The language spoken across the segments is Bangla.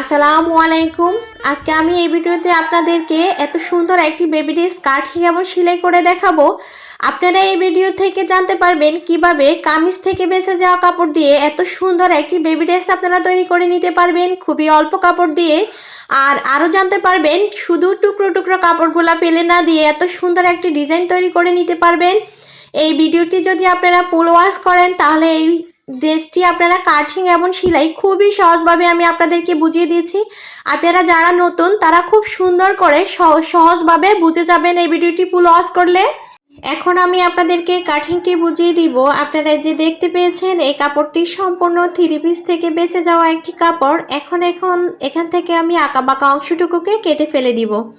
আসসালামু আলাইকুম। আজকে আমি এই ভিডিওতে আপনাদেরকে এত সুন্দর একটি বেবি ড্রেস কাটিং এবং সেলাই করে দেখাবো। আপনারা এই ভিডিও থেকে জানতে পারবেন কীভাবে কামিজ থেকে বেঁচে যাওয়া কাপড় দিয়ে এত সুন্দর একটি বেবি ড্রেস আপনারা তৈরি করে নিতে পারবেন, খুবই অল্প কাপড় দিয়ে। আর আরও জানতে পারবেন, শুধু টুকরো টুকরো কাপড়গুলা পেলে না দিয়ে এত সুন্দর একটি ডিজাইন তৈরি করে নিতে পারবেন। এই ভিডিওটি যদি আপনারা ফুল ওয়াশ করেন, তাহলে এই ড্রেসটি আপনারা কাটিং এবং সেলাই খুবই সহজভাবে আমি আপনাদেরকে বুঝিয়ে দিয়েছি। আপনারা যারা নতুন, তারা খুব সুন্দর করে সহ- সহজভাবে বুঝে যাবেন এই ভিডিওটি ফুল করলে। এখন আমি আপনাদেরকে কাটিংটি বুঝিয়ে দিব। আপনারা যে দেখতে পেয়েছেন, এই কাপড়টি সম্পূর্ণ থ্রি পিস থেকে বেঁচে যাওয়া একটি কাপড়। এখন এখন, এখান থেকে আমি আঁকা বাঁকা অংশটুকুকে কেটে ফেলে দিব।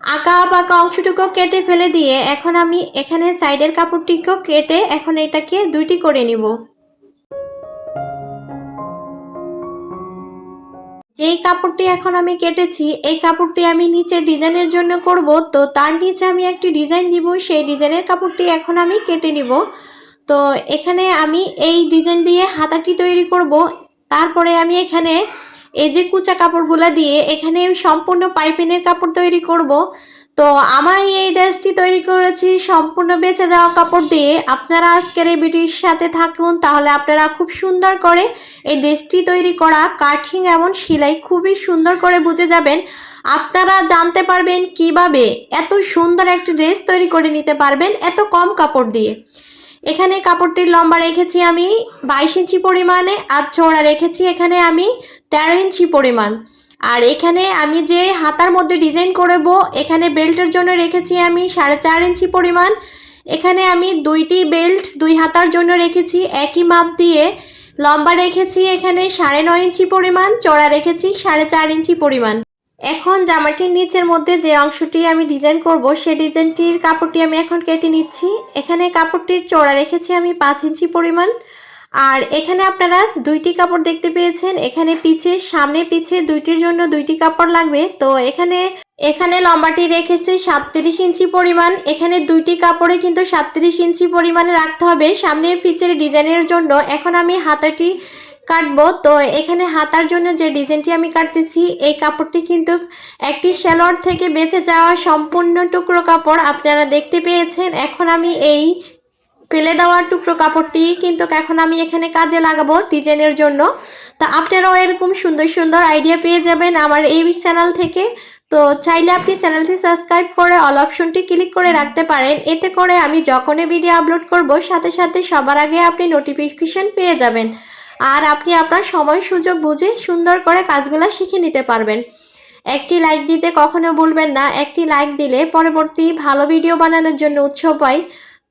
আঁকা বাঁকা অংশটুকু কেটে ফেলে দিয়ে এখন আমি এখানে সাইডের কাপড়টিকেও কেটে এখন এটাকে দুইটি করে নিব। যেই কাপড়টি এখন আমি কেটেছি, এই কাপড়টি আমি নিচের ডিজাইনের জন্য করব। তো তার নিচে আমি একটি ডিজাইন দিব, সেই ডিজাইনের কাপড়টি এখন আমি কেটে নিব। তো এখানে আমি এই ডিজাইন দিয়ে হাতাটি তৈরি করব। তারপরে আমি এখানে এই যে কুচা কাপড়গুলো দিয়ে এখানে সম্পূর্ণ পাইপিনের কাপড় তৈরি করব। তো আমার এই ড্রেসটি তৈরি করেছি, সম্পূর্ণ বেঁচে দেওয়া কাপড় দিয়ে। আপনারা আজকের এই ভিডিওর সাথে থাকুন, তাহলে আপনারা খুব সুন্দর করে এই ড্রেসটি তৈরি করা, কাঠিং এবং সেলাই খুবই সুন্দর করে বুঝে যাবেন। আপনারা জানতে পারবেন কীভাবে এত সুন্দর একটি ড্রেস তৈরি করে নিতে পারবেন এত কম কাপড় দিয়ে। এখানে কাপড়টির লম্বা রেখেছি আমি, বাইশ ইঞ্চি পরিমাণে, আর চওড়া রেখেছি এখানে আমি তেরো ইঞ্চি পরিমাণ। আর এখানে আমি যে হাতার মধ্যে ডিজাইন করব, এখানে বেল্টের জন্য রেখেছি আমি সাড়ে চার ইঞ্চি পরিমাণ। এখানে আমি দুইটি বেল্ট দুই হাতার জন্য রেখেছি, একই মাপ দিয়ে। লম্বা রেখেছি এখানে সাড়ে নয় ইঞ্চি পরিমাণ চড়া রেখেছি সাড়ে চার ইঞ্চি পরিমাণ। এখন জামাটির নিচের মধ্যে যে অংশটি আমি ডিজাইন করব সেই ডিজাইনটির কাপড়টি আমি এখন কেটে নিচ্ছি। এখানে কাপড়টির চড়া রেখেছি আমি পাঁচ ইঞ্চি পরিমাণ। আর এখানে আপনারা দুইটি কাপড় দেখতে পেয়েছেন। এখানে পিছে, সামনে পিছে দুইটির জন্য দুইটি কাপড় লাগবে। তো এখানে এখানে লম্বাটি রেখেছে সাতত্রিশ ইঞ্চি পরিমাণ। এখানে দুইটি কাপড়ে কিন্তু সাতত্রিশ ইঞ্চি পরিমাণে রাখতে হবে। সামনে পিছের ডিজাইনের জন্য এখন আমি হাতাটি কাটবো। তো এখানে হাতার জন্য যে ডিজাইনটি আমি কাটতেছি, এই কাপড়টি কিন্তু একটি সেলোয়ার থেকে বেঁচে যাওয়া সম্পূর্ণ টুকরো কাপড়। আপনারা দেখতে পেয়েছেন, এখন আমি এই ফেলে দেওয়ার টুকরো কাপড়টি কিন্তু এখন আমি এখানে কাজে লাগাবো ডিজাইনের জন্য। তা আপনারাও এরকম সুন্দর সুন্দর আইডিয়া পেয়ে যাবেন আমার এই চ্যানেল থেকে। তো চাইলে আপনি চ্যানেলটি সাবস্ক্রাইব করে অল অপশনটি ক্লিক করে রাখতে পারেন। এতে করে আমি যখনই ভিডিও আপলোড করব, সাথে সাথে সবার আগে আপনি নোটিফিকেশন পেয়ে যাবেন। আর আপনি আপনার সময়, সুযোগ বুঝে সুন্দর করে কাজগুলো শিখে নিতে পারবেন। একটি লাইক দিতে কখনো ভুলবেন না। একটি লাইক দিলে পরবর্তী ভালো ভিডিও বানানোর জন্য উৎসাহ পাই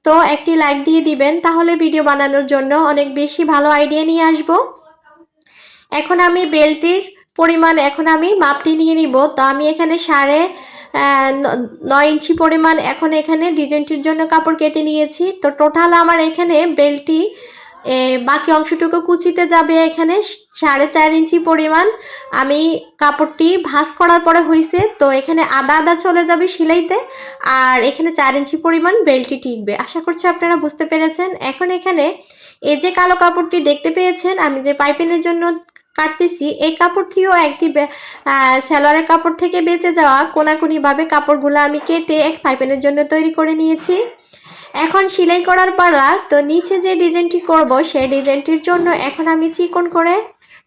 তো একটি লাইক দিয়ে দিবেন, তাহলে ভিডিও বানানোর জন্য অনেক বেশি ভালো আইডিয়া নিয়ে আসব। এখন আমি বেল্টির পরিমাণ, এখন আমি মাপটি নিয়ে নিব। তো আমি এখানে সাড়ে নয় ইঞ্চি পরিমাণ এখন এখানে ডিজাইনটির জন্য কাপড় কেটে নিয়েছি। তো টোটাল আমার এখানে বেল্টটি বাকি অংশটুকু কুচিতে যাবে এখানে সাড়ে চার ইঞ্চি পরিমাণ। আমি কাপড়টি ভাঁজ করার পরে হয়েছে তো এখানে আদা আদা চলে যাবে সেলাইতে, আর এখানে চার ইঞ্চি পরিমাণ বেল্টটি টিকবে। আশা করছি আপনারা বুঝতে পেরেছেন। এখন এখানে এই যে কালো কাপড়টি দেখতে পেয়েছেন, আমি যে পাইপিনের জন্য কাটতেছি, এই কাপড়টিও একটি সালোয়ারের কাপড় থেকে বেঁচে যাওয়া কোনাকুনিভাবে কাপড়গুলো আমি কেটে এক পাইপিনের জন্য তৈরি করে নিয়েছি। এখন সেলাই করার পালা, তো নিচে যে ডিজাইনটি করব, সেই ডিজাইনটির জন্য এখন আমি চিকন করে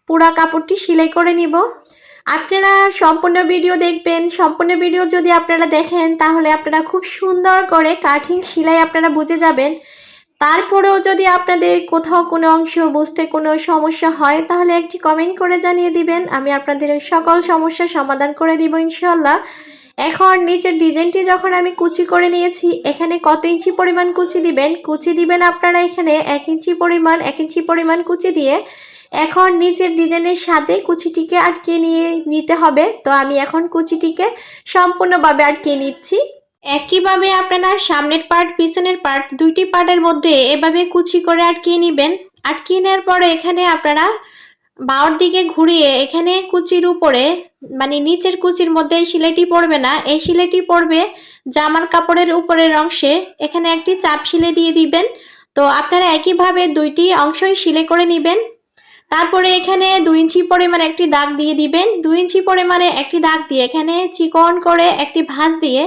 পুরা কাপড়টি সেলাই করে নিব। আপনারা সম্পূর্ণ ভিডিও দেখবেন। সম্পূর্ণ ভিডিও যদি আপনারা দেখেন, তাহলে আপনারা খুব সুন্দর করে কাটিং সেলাই আপনারা বুঝে যাবেন। তারপরেও যদি আপনাদের কোথাও কোনো অংশ বুঝতে কোনো সমস্যা হয়, তাহলে একটি কমেন্ট করে জানিয়ে দিবেন। আমি আপনাদের সকল সমস্যার সমাধান করে দিব ইনশাল্লাহ এখন নিচের ডিজাইনটি যখন আমি কুচি করে নিয়েছি, এখানে কত ইঞ্চি পরিমাণ কুচি দিবেন? কুচি দিবেন আপনারা এখানে এক ইঞ্চি পরিমাণ, এক ইঞ্চি পরিমাণ কুচি দিয়ে এখন নিচের ডিজাইনের সাথে কুচিটিকে আটকে নিয়ে নিতে হবে। তো আমি এখন কুচিটিকে সম্পূর্ণভাবে আটকে নিচ্ছি। একইভাবে আপনারা সামনের পার্ট, পিছনের পার্ট দুইটি পার্টের মধ্যে এভাবে কুচি করে আটকিয়ে নেবেন। আটকিয়ে নেওয়ার পরে এখানে আপনারা বাওয়ার দিকে ঘুরিয়ে এখানে কুচির উপরে মানে নিচের কুচির মধ্যে এই সিলাইটি পড়বে না, এই সিলাইটি পড়বে জামার কাপড়ের উপরের অংশে। এখানে একটি চাপ সিলাই দিয়ে দিবেন। তো আপনারা একইভাবে দুইটি অংশই সিলাই করে নেবেন। তারপরে এখানে দুই ইঞ্চি পরিমাণ একটি দাগ দিয়ে দিবেন। দুই ইঞ্চি পরিমাণে একটি দাগ দিয়ে এখানে চিকন করে একটি ভাঁজ দিয়ে,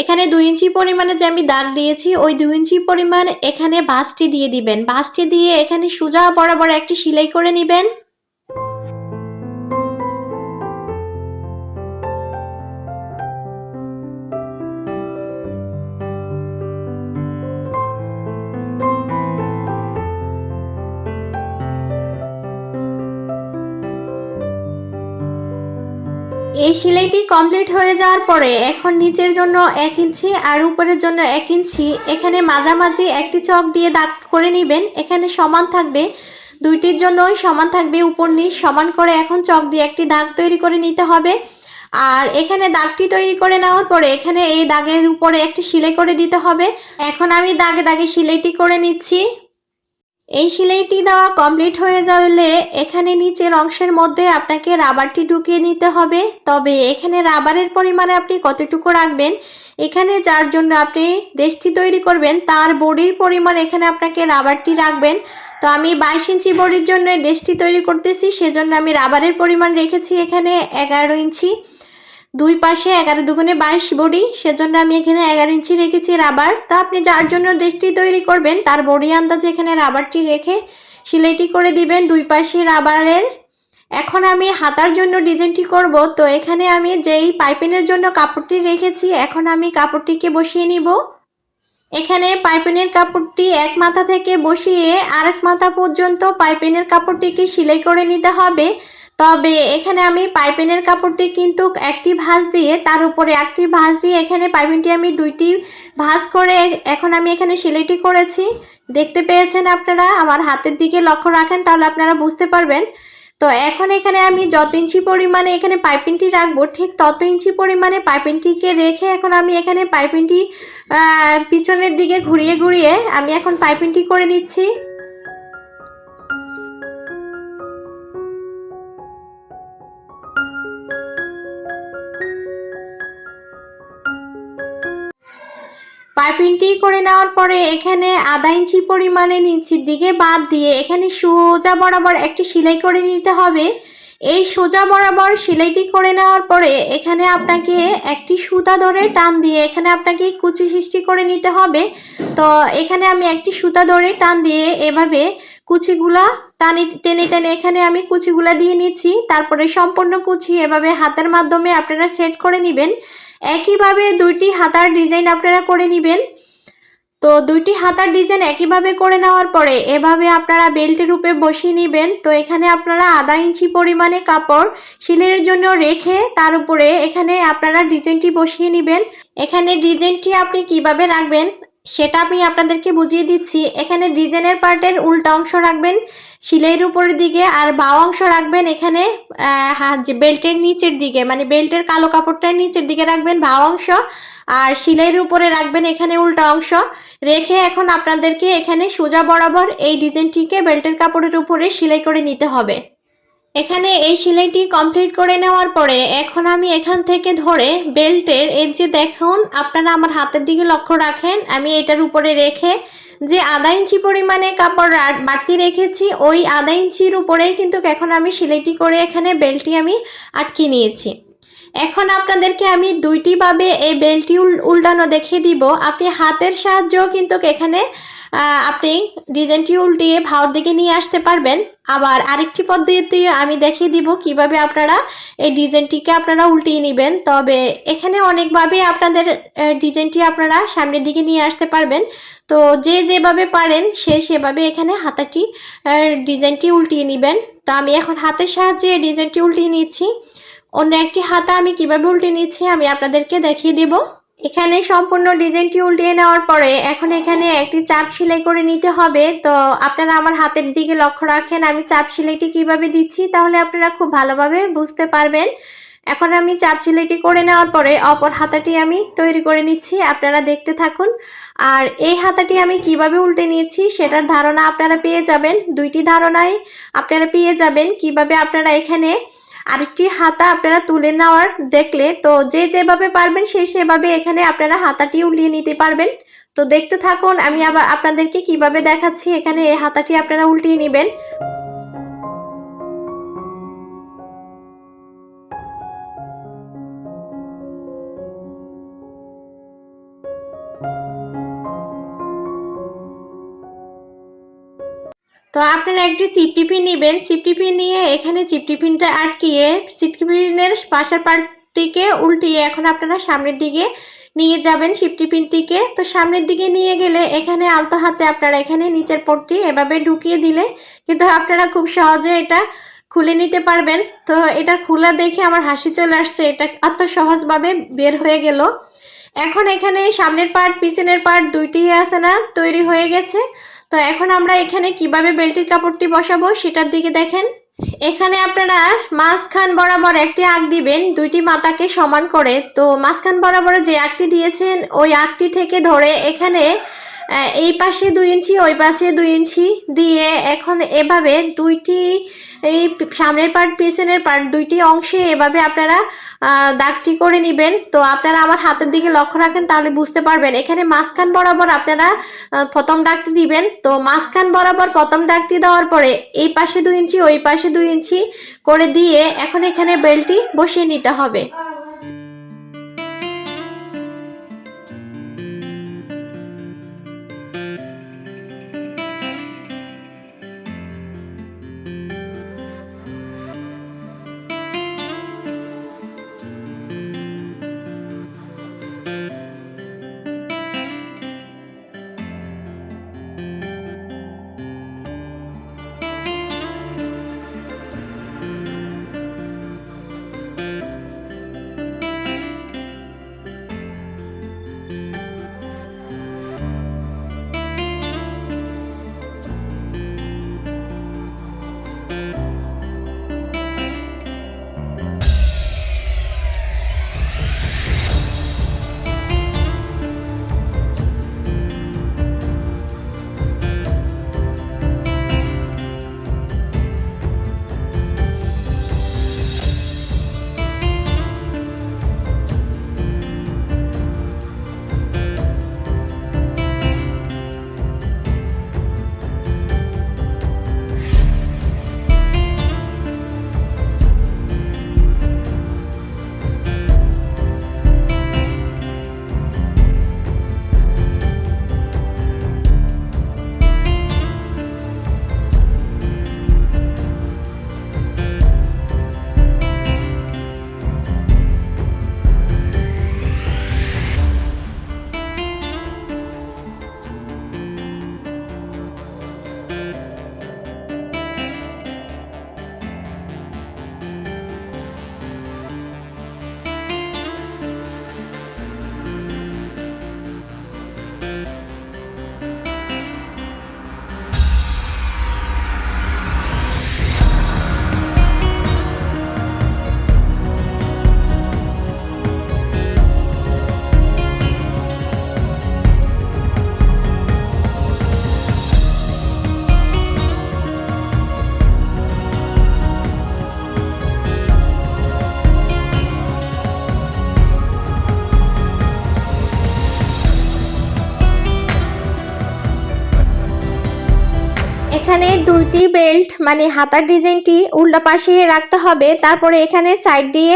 এখানে দুই ইঞ্চি পরিমাণে যে আমি দাগ দিয়েছি, ওই দুই ইঞ্চি পরিমাণ এখানে বাসটি দিয়ে দিবেন। বাসটি দিয়ে এখানে সোজা বরাবর একটি সেলাই করে নেবেন। এই সেলাইটি কমপ্লিট হয়ে যাওয়ার পরে এখন নিচের জন্য এক ইঞ্চি আর উপরের জন্য এক ইঞ্চি। এখানে মাঝামাঝি একটি চক দিয়ে দাগ করে নেবেন। এখানে সমান থাকবে দুইটির জন্যই সমান থাকবে উপর নিচ। সমান করে এখন চক দিয়ে একটি দাগ তৈরি করে নিতে হবে। আর এখানে দাগটি তৈরি করে নেওয়ার পরে এখানে এই দাগের উপরে একটি সেলাই করে দিতে হবে। এখন আমি দাগে দাগে সেলাইটি করে নিচ্ছি। এই সেলাইটি দেওয়া কমপ্লিট হয়ে যাবে এখানে নিচের অংশের মধ্যে আপনাকে রাবারটি ঢুকিয়ে নিতে হবে। তবে এখানে রাবারের পরিমাণে আপনি কতটুকু রাখবেন, এখানে যার জন্য আপনি দেশটি তৈরি করবেন, তার বডির পরিমাণ এখানে আপনাকে রাবারটি রাখবেন। তো আমি বাইশ ইঞ্চি বডির জন্য দেশটি তৈরি করতেছি, সেজন্য আমি রাবারের পরিমাণ রেখেছি এখানে এগারো ইঞ্চি। দুই পাশে এগারো দুগুণে বাইশ বডি। সেজন্য আমি এখানে এগারো ইঞ্চি রেখেছি রাবার। তা আপনি যার জন্য দেশটি তৈরি করবেন, তার বডি আন্দাজে এখানে রাবারটি রেখে সিলাইটি করে দিবেন দুই পাশে রাবারের। এখন আমি হাতার জন্য ডিজাইনটি করব। তো এখানে আমি যেই পাইপিনের জন্য কাপড়টি রেখেছি, এখন আমি কাপড়টিকে বসিয়ে নিব। এখানে পাইপিনের কাপড়টি এক মাথা থেকে বসিয়ে আরেক মাথা পর্যন্ত পাইপিনের কাপড়টিকে সেলাই করে নিতে হবে। তবে এখানে আমি পাইপিনের কাপড়টি কিন্তু একটি ভাঁজ দিয়ে, তার উপরে একটি ভাঁজ দিয়ে এখানে পাইপিনটি আমি দুইটি ভাঁজ করে এখন আমি এখানে সেলাইটি করেছি। দেখতে পেয়েছেন আপনারা? আমার হাতের দিকে লক্ষ্য রাখেন, তাহলে আপনারা বুঝতে পারবেন। তো এখন এখানে আমি যত ইঞ্চি পরিমাণে এখানে পাইপিংটি রাখব, ঠিক তত ইঞ্চি পরিমাণে পাইপিংটিকে রেখে এখন আমি এখানে পাইপিংটি পিছনের দিকে ঘুরিয়ে ঘুরিয়ে আমি এখন পাইপিংটি করে নিচ্ছি। পাইপিংটি করে নেওয়ার পরে এখানে আধা ইঞ্চি পরিমাণে নিচের দিকে বাদ দিয়ে এখানে সোজা বরাবর একটি সেলাই করে নিতে হবে। এই সোজা বরাবর সেলাইটি করে নেওয়ার পরে এখানে আপনাকে একটি সুতা ধরে টান দিয়ে এখানে আপনাকে কুচি সৃষ্টি করে নিতে হবে। তো এখানে আমি একটি সুতা ধরে টান দিয়ে এভাবে কুচিগুলা টানে টেনে টেনে এখানে আমি কুচিগুলা দিয়ে নিচ্ছি। তারপরে সম্পূর্ণ কুচি এভাবে হাতের মাধ্যমে আপনারা সেট করে নেবেন। একইভাবে দুইটি হাতার ডিজাইন আপনারা করে নেবেন। তো দুইটি হাতার ডিজাইন একইভাবে করে নেওয়ার পরে এভাবে আপনারা বেল্টের রূপে বসিয়ে নেবেন। তো এখানে আপনারা আধা ইঞ্চি পরিমাণে কাপড় সিলের জন্য রেখে তার উপরে এখানে আপনারা ডিজাইনটি বসিয়ে নেবেন। এখানে ডিজাইনটি আপনি কীভাবে রাখবেন? সেটা আমি আপনাদেরকে বুঝিয়ে দিচ্ছি। এখানে ডিজাইনের পার্টের উল্টা অংশ রাখবেন, সিলাইয়ের উপরের দিকে আর বাও অংশ রাখবেন এখানে যে বেল্টের নিচের দিকে মানে বেল্টের কালো কাপড়টার নিচের দিকে রাখবেন ভাও অংশ আর সিলাইয়ের উপরে রাখবেন এখানে উল্টা অংশ। রেখে এখন আপনাদেরকে এখানে সোজা বরাবর এই ডিজাইনটিকে বেল্টের কাপড়ের উপরে সেলাই করে নিতে হবে। এখানে এই সেলাইটি কমপ্লিট করে নেওয়ার পরে এখন আমি এখান থেকে ধরে বেল্টের এর যে দেখুন, আপনারা আমার হাতের দিকে লক্ষ্য রাখেন, আমি এটার উপরে রেখে যে আধা ইঞ্চি পরিমাণে কাপড় বাড়তি রেখেছি, ওই আধা ইঞ্চির উপরেই কিন্তু এখন আমি সেলাইটি করে এখানে বেল্টটি আমি আটকে নিয়েছি। এখন আপনাদেরকে আমি দুইটিভাবে এই বেল্টটি উল্টানো দেখিয়ে দিব। আপনি হাতের সাহায্যেও কিন্তু এখানে আপনি ডিজাইনটি উল্টিয়ে ভাওর দিকে নিয়ে আসতে পারবেন। আবার আরেকটি পদ্ধতি আমি দেখিয়ে দিব কীভাবে আপনারা এই ডিজাইনটিকে আপনারা উল্টিয়ে নেবেন। তবে এখানে অনেকভাবে আপনাদের ডিজাইনটি আপনারা সামনের দিকে নিয়ে আসতে পারবেন। তো যে যেভাবে পারেন, সে সেভাবে এখানে হাতাটি ডিজাইনটি উল্টিয়ে নেবেন। তো আমি এখন হাতের সাহায্যে ডিজাইনটি উল্টিয়ে নিচ্ছি। অন্য একটি হাতা আমি কীভাবে উল্টিয়ে নিচ্ছি আমি আপনাদেরকে দেখিয়ে দেবো। এখানে সম্পূর্ণ ডিজাইনটি উল্টিয়ে নেওয়ার পরে এখন এখানে একটি চাপ সেলাই করে নিতে হবে। তো আপনারা আমার হাতের দিকে লক্ষ্য রাখেন, আমি চাপ সেলাইটি কীভাবে দিচ্ছি তাহলে আপনারা খুব ভালোভাবে বুঝতে পারবেন। এখন আমি চাপ সেলাইটি করে নেওয়ার পরে অপর হাতাটি আমি তৈরি করে নিচ্ছি, আপনারা দেখতে থাকুন। আর এই হাতাটি আমি কীভাবে উল্টে নিয়েছি সেটার ধারণা আপনারা পেয়ে যাবেন। দুইটি ধারণাই আপনারা পেয়ে যাবেন। কীভাবে আপনারা এখানে আরেকটি হাতা আপনারা তুলে নেওয়ার দেখলে তো যে যেভাবে পারবেন সেই সেভাবে এখানে আপনারা হাতাটি উলিয়ে নিতে পারবেন। তো দেখতে থাকুন, আমি আবার আপনাদেরকে কীভাবে দেখাচ্ছি, এখানে এই হাতাটি আপনারা উল্টিয়ে নেবেন। তো আপনারা একটি চিপটিপিন নেবেন। চিপটিপিন নিয়ে এখানে চিপটিপিনটা আটকিয়ে চিপটিপিনের পাশের পার্টটিকে উল্টিয়ে এখন আপনারা সামনের দিকে নিয়ে যাবেন চিপটিপিনটিকে তো সামনের দিকে নিয়ে গেলে এখানে আলতো হাতে আপনারা এখানে নিচের পটটি এভাবে ঢুকিয়ে দিলে কিন্তু আপনারা খুব সহজে এটা খুলে নিতে পারবেন। তো এটা খোলা দেখে আমার হাসি চলে আসছে, এটা এত সহজভাবে বের হয়ে গেল। এখন এখানে সামনের পার্ট পিছনের পার্ট দুইটি আছে না, তৈরি হয়ে গেছে। তো এখন আমরা এখানে কীভাবে বেল্টের কাপড়টি বসাবো সেটার দিকে দেখেন। এখানে আপনারা মাঝখান বরাবর একটি আঁক দিবেন, দুইটি মাতাকে সমান করে। তো মাঝখান বরাবর যে আঁকটি দিয়েছেন, ওই আঁকটি থেকে ধরে এখানে এই পাশে দুই ইঞ্চি, ওই পাশে দুই ইঞ্চি দিয়ে এখন এভাবে দুইটি, এই সামনের পার্ট, পিছনের পার্ট দুইটি অংশে এভাবে আপনারা দাগটি করে নেবেন। তো আপনারা আমার হাতের দিকে লক্ষ্য রাখেন, তাহলে বুঝতে পারবেন। এখানে মাঝখান বরাবর আপনারা প্রথম ডাকটি দিবেন। তো মাঝখান বরাবর প্রথম ডাকটি দেওয়ার পরে এই পাশে দুই ইঞ্চি, ওই পাশে দুই ইঞ্চি করে দিয়ে এখন এখানে বেলটি বসিয়ে নিতে হবে। দুইটি বেল্ট মানে হাতার ডিজাইনটি উল্টা পাশে রাখতে হবে। তারপরে এখানে সাইড দিয়ে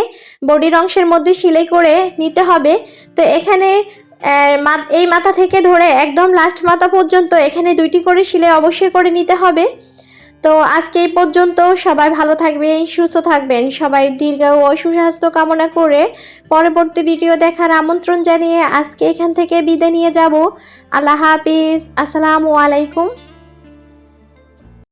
বডির অংশের মধ্যে সেলাই করে নিতে হবে। তো এখানে এই মাথা থেকে ধরে একদম লাস্ট মাথা পর্যন্ত এখানে দুইটি করে সেলাই অবশ্যই করে নিতে হবে। তো আজকে এই পর্যন্ত সবাই ভালো থাকবেন, সুস্থ থাকবেন। সবাই দীর্ঘ ও সুস্বাস্থ্য কামনা করে পরবর্তী ভিডিও দেখার আমন্ত্রণ জানিয়ে আজকে এখান থেকে বিদায় নিয়ে যাব। আল্লাহ হাফিজ। আসসালামু আলাইকুম।